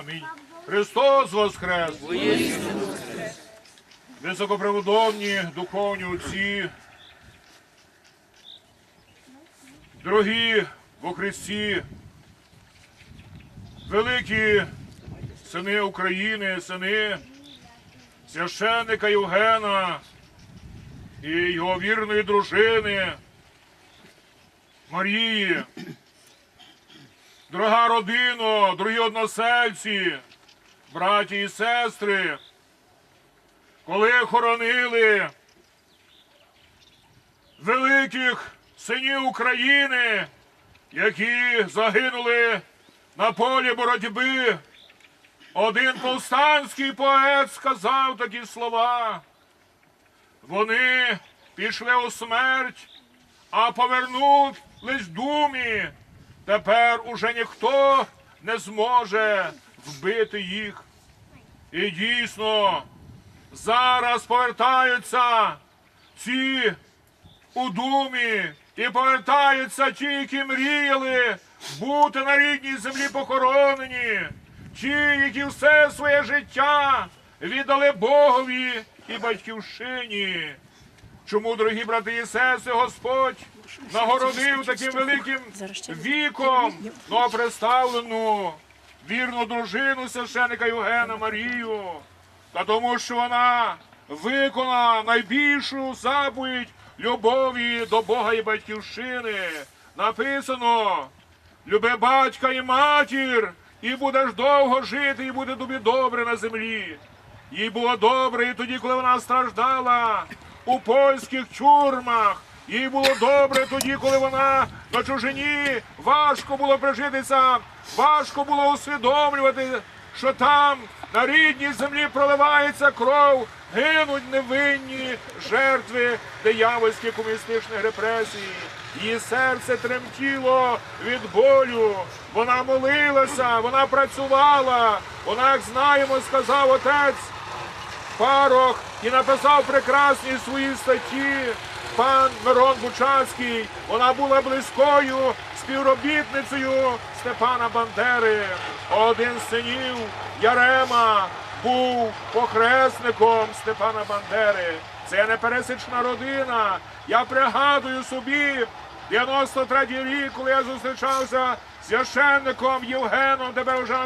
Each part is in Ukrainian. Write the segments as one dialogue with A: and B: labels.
A: Амінь. Христос Воскрес! Високопреподобні духовні отці, дорогі во Христі, великі сини України, сини священника Євгена і його вірної дружини Марії. Дорога родино, дорогі односельці, браті і сестри, коли хоронили великих синів України, які загинули на полі боротьби, один повстанський поет сказав такі слова. Вони пішли у смерть, а повернулись думі. Тепер уже ніхто не зможе вбити їх. І дійсно, зараз повертаються ці у думі, і повертаються ті, які мріяли бути на рідній землі похоронені, ті, які все своє життя віддали Богові і батьківщині. Чому, дорогі брати і сестри, Господь нагородив таким великим віком новоприставлену вірну дружину священика Євгена Марію, та тому, що вона виконала найбільшу заповідь любові до Бога і батьківщини. Написано: люби батька і матір, і будеш довго жити, і буде тобі добре на землі. Їй було добре і тоді, коли вона страждала у польських тюрмах. Їй було добре тоді, коли вона на чужині важко було прижитися, важко було усвідомлювати, що там на рідній землі проливається кров, гинуть невинні жертви диявольських комуністичних репресій. Її серце тремтіло від болю. Вона молилася, вона працювала. Вона, як знаємо, сказав отець Парох і написав прекрасні свої статті. Пан Мирон Бучанський, вона була близькою співробітницею Степана Бандери. Один з синів Ярема був похресником Степана Бандери. Це непересічна родина. Я пригадую собі 93-й рік, коли я зустрічався з священником Євгеном, тепер вже,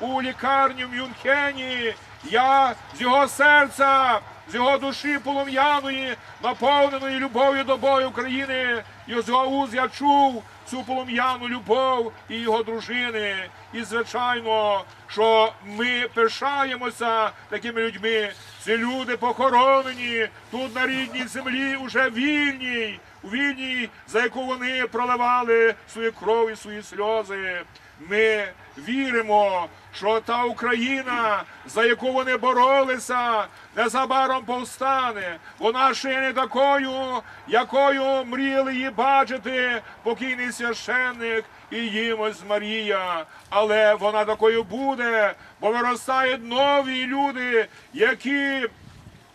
A: у лікарні в Мюнхені. Я з його серця, з його душі полум'яної, наповненої любов'ю до Бога України, і з його уз я чув цю полум'яну любов і його дружини. І звичайно, що ми пишаємося такими людьми. Ці люди похоронені тут на рідній землі, уже вільній, у вільній, за яку вони проливали свою кров і свої сльози. Ми віримо, що та Україна, за яку вони боролися, незабаром повстане. Вона ще не такою, якою мріяли її бачити покійний священник і їм ось Марія. Але вона такою буде, бо виростають нові люди, які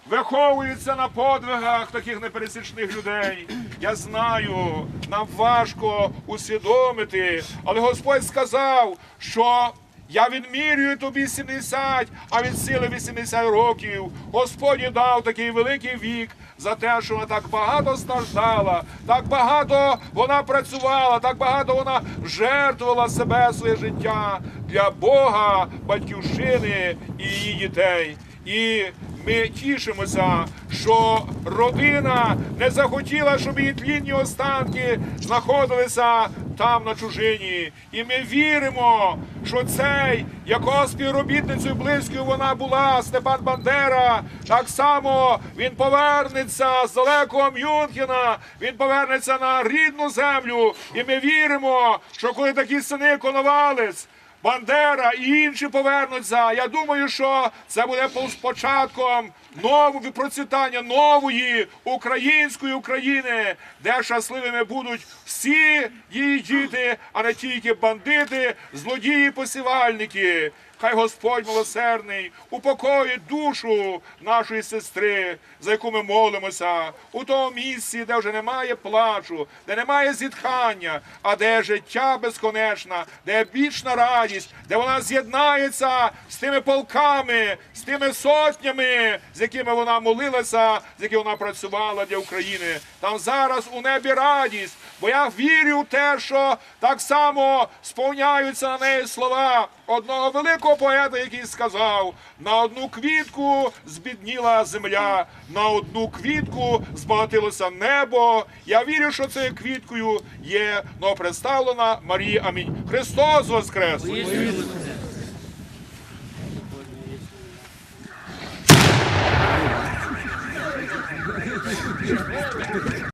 A: виховуються на подвигах таких непересічних людей. Я знаю, нам важко усвідомити, але Господь сказав, що я відмірюю тобі 70, а від сили 80 років. Господь дав такий великий вік за те, що вона так багато страждала, так багато вона працювала, так багато вона жертвувала себе своє життя для Бога, батьківщини і її дітей. І ми тішимося, що родина не захотіла, щоб її тлінні останки знаходилися там на чужині. І ми віримо, що цей, якого співробітницею близькою вона була, Степан Бандера, так само він повернеться з далекого Мюнхена, він повернеться на рідну землю. І ми віримо, що коли такі сини Коновалець, Бандера і інші повернуться. Я думаю, що це буде початком нового процвітання нової української України, де щасливими будуть всі її діти, а не тільки бандити, злодії, посівальники. хай Господь милосердний упокоїть душу нашої сестри, за яку ми молимося, у тому місці, де вже немає плачу, де немає зітхання, а де життя безконечне, де вічна радість, де вона з'єднається з тими полками, з тими сотнями, з якими вона молилася, з якими вона працювала для України. Там зараз у небі радість, бо я вірю в те, що так само сповняються на неї слова одного великого поета, який сказав: на одну квітку збідніла земля, на одну квітку збагатилося небо. Я вірю, що цією квіткою є новопредставлена Марія. Амінь. Христос Воскрес!